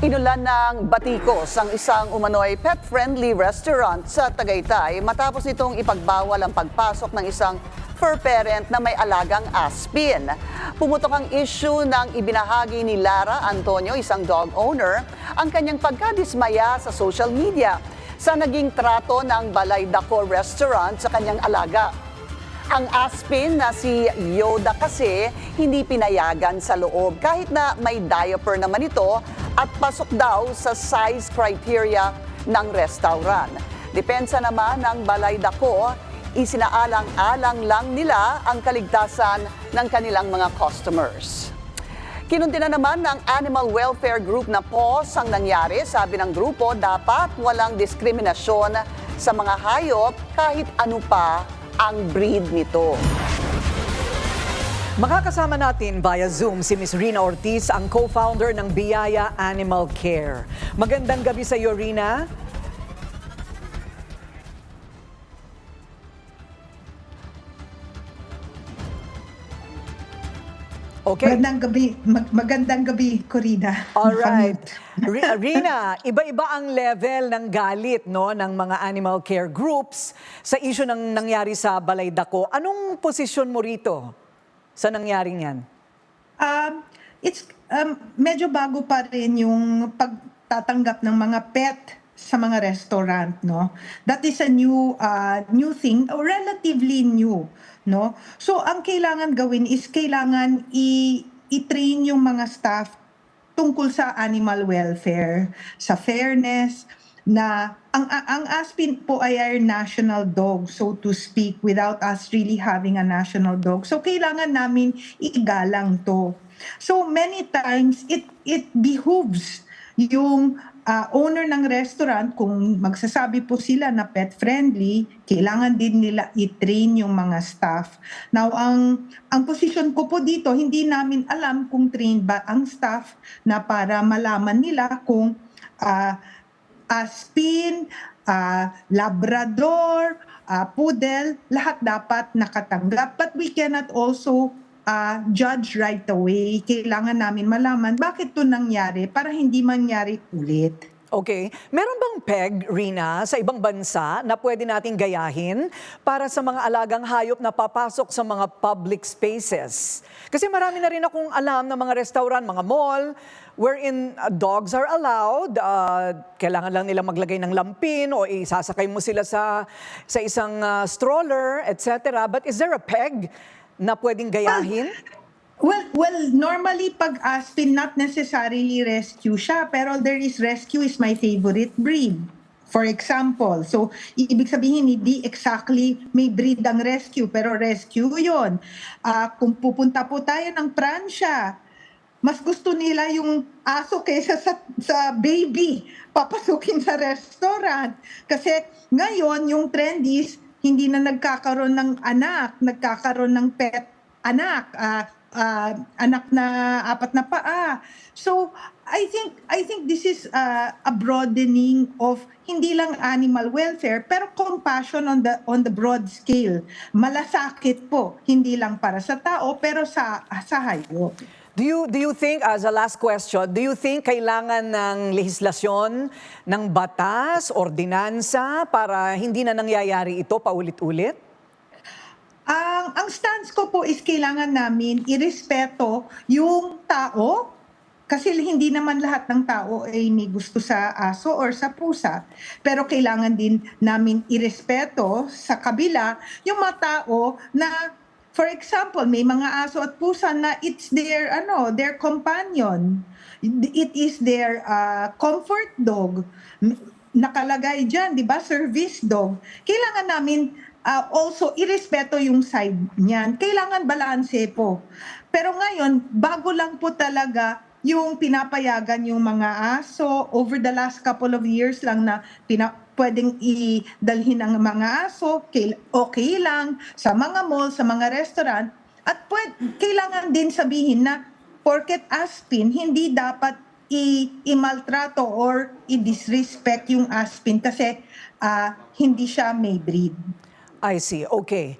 Inulan ng batikos ang isang umano'y pet-friendly restaurant sa Tagaytay matapos nitong ipagbawal ang pagpasok ng isang fur parent na may alagang aspin. Pumutok ang issue ng ibinahagi ni Lara Antonio, isang dog owner, ang kanyang pagkadismaya sa social media sa naging trato ng Balay Dako Restaurant sa kanyang alaga. Ang Aspin na si Yoda kasi hindi pinayagan sa loob kahit na may diaper naman ito at pasok daw sa size criteria ng restaurant. Depensa naman ng Balay Dako, isinaalang-alang lang nila ang kaligtasan ng kanilang mga customers. Kinundi na naman ng Animal Welfare Group na POS ang nangyari. Sabi ng grupo, dapat walang diskriminasyon sa mga hayop kahit ano pa ang breed nito. Makakasama natin via Zoom si Ms. Rina Ortiz, ang co-founder ng Biyaya Animal Care. Magandang gabi sa iyo, Rina. Okay. Magandang gabi, mag- magandang gabi, Corina. All right. Ri- Rina, iba-iba ang level ng galit no ng mga animal care groups sa issue ng nangyari sa Balay Dako. Anong posisyon mo rito sa nangyaring yan? Um, it's um, medyo bago pa rin yung pagtatanggap ng mga pet sa mga restaurant, no? That is a new uh, new thing, or relatively new, no? So ang kailangan gawin is kailangan i- i-train yung mga staff tungkol sa animal welfare, sa fairness, na ang ang Aspin po ay our national dog so to speak without us really having a national dog. So kailangan namin igalang to. So many times it it behooves yung ah, owner ng restaurant kung magsasabi po sila na pet friendly, kailangan din nila i-train yung mga staff. Now ang ang position ko po dito, hindi namin alam kung trained ba ang staff na para malaman nila kung ah, aspin, ah, labrador, ah, poodle, lahat dapat nakatanggap. But we cannot also ah, judge right away. Kailangan namin malaman bakit to nangyari para hindi mangyari ulit. Okay. Meron bang peg, Rina, sa ibang bansa na pwede nating gayahin para sa mga alagang hayop na papasok sa mga public spaces? Kasi marami na rin akong alam na mga restaurant, mga mall, wherein uh, dogs are allowed, uh, kailangan lang nila maglagay ng lampin o isasakay mo sila sa, sa isang uh, stroller, etc. But is there a peg na pwedeng gayahin? Well, well, normally pag Aspin, not necessarily rescue siya, pero there is rescue is my favorite breed. For example, so ibig sabihin hindi exactly may breed ang rescue, pero rescue yon. Ah, kung pupunta po tayo ng Pransya, mas gusto nila yung aso kaysa sa, sa baby papasukin sa restaurant. Kasi ngayon, yung trend is hindi na nagkakaroon ng anak, nagkakaroon ng pet anak, ah, ah, anak na apat na paa. So, I think I think this is ah, a broadening of hindi lang animal welfare pero compassion on the on the broad scale. Malasakit po, hindi lang para sa tao pero sa sa hayop. Do you, do you think, as a last question, do you think kailangan ng legislasyon, ng batas, ordinansa para hindi na nangyayari ito paulit-ulit? Ang ang stance ko po is kailangan namin irespeto yung tao kasi hindi naman lahat ng tao ay may gusto sa aso or sa pusa. Pero kailangan din namin irespeto sa kabila yung mga tao na For example, may mga aso at pusa na it's their ano, their companion. It is their uh, comfort dog. Nakalagay diyan, 'di ba? Service dog. Kailangan namin uh, also irespeto yung side niyan. Kailangan balanse po. Pero ngayon, bago lang po talaga yung pinapayagan yung mga aso over the last couple of years lang na pina, pwedeng idalhin ang mga aso, okay lang sa mga mall, sa mga restaurant, at pwed, kailangan din sabihin na porket aspin, hindi dapat i- imaltrato or i-disrespect yung aspin kasi ah, hindi siya may breed. I see. Okay.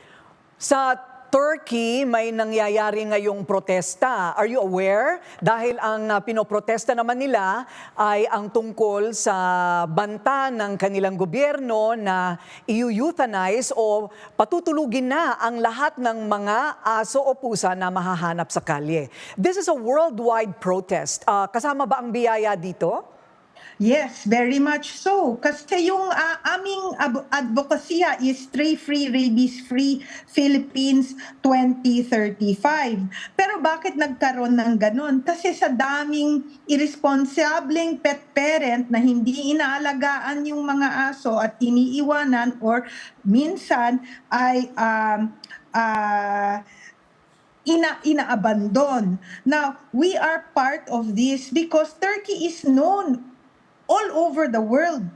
Sa Turkey, may nangyayari ngayong protesta. Are you aware? Dahil ang uh, pinoprotesta naman nila ay ang tungkol sa banta ng kanilang gobyerno na i-euthanize o patutulugin na ang lahat ng mga aso o pusa na mahahanap sa kalye. This is a worldwide protest. Ah, kasama ba ang biyaya dito? Yes, very much so. Kasi yung ah, aming ab- advokasya is Stray-Free, Rabies-Free Philippines 2035. Pero bakit nagkaroon ng ganun? Kasi sa daming irresponsibleng pet parent na hindi inaalagaan yung mga aso at iniiwanan or minsan ay um, ah, ina inaabandon. Now, we are part of this because Turkey is known all over the world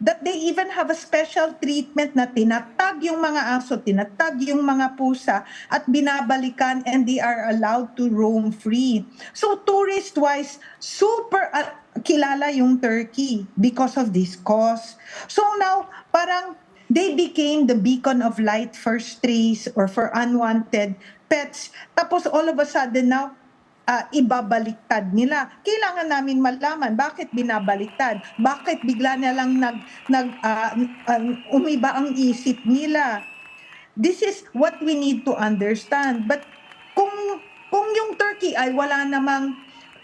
that they even have a special treatment na tinatag yung mga aso, tinatag yung mga pusa at binabalikan and they are allowed to roam free. So tourist-wise, super uh, kilala yung Turkey because of this cause. So now, parang they became the beacon of light for strays or for unwanted pets. Tapos all of a sudden now, ah, ibabaliktad nila. Kailangan namin malaman bakit binabaliktad. Bakit bigla na lang nag, nag, ah, ang- umiba ang isip nila. This is what we need to understand. But kung, kung yung Turkey ay wala namang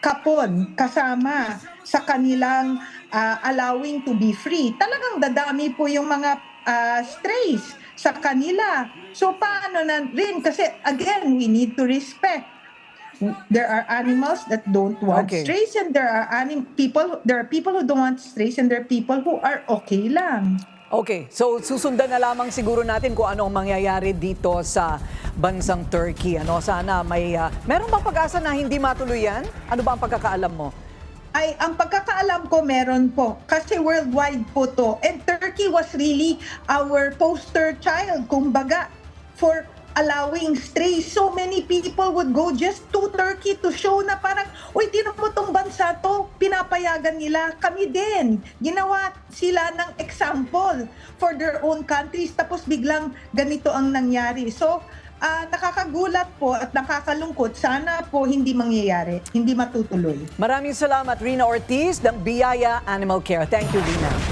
kapon kasama sa kanilang ah, allowing to be free, talagang dadami po yung mga ah, strays sa kanila. So paano na rin? Kasi again, we need to respect there are animals that don't want Okay. strays and there are anim people there are people who don't want strays and there are people who are okay lang. Okay, so susundan na lamang siguro natin kung ano ang mangyayari dito sa bansang Turkey. Ano, sana may ah, meron bang pag-asa na hindi matuloy yan? Ano ba ang pagkakaalam mo? Ay, ang pagkakaalam ko meron po kasi worldwide po to. And Turkey was really our poster child, kumbaga, for allowing strays. So many people would go just to Turkey to show na parang, uy, tinan mo tong bansa to, pinapayagan nila. Kami din. Ginawa sila ng example for their own countries. Tapos biglang ganito ang nangyari. So, ah, nakakagulat po at nakakalungkot. Sana po hindi mangyayari, hindi matutuloy. Maraming salamat, Rina Ortiz ng Biyaya Animal Care. Thank you, Rina.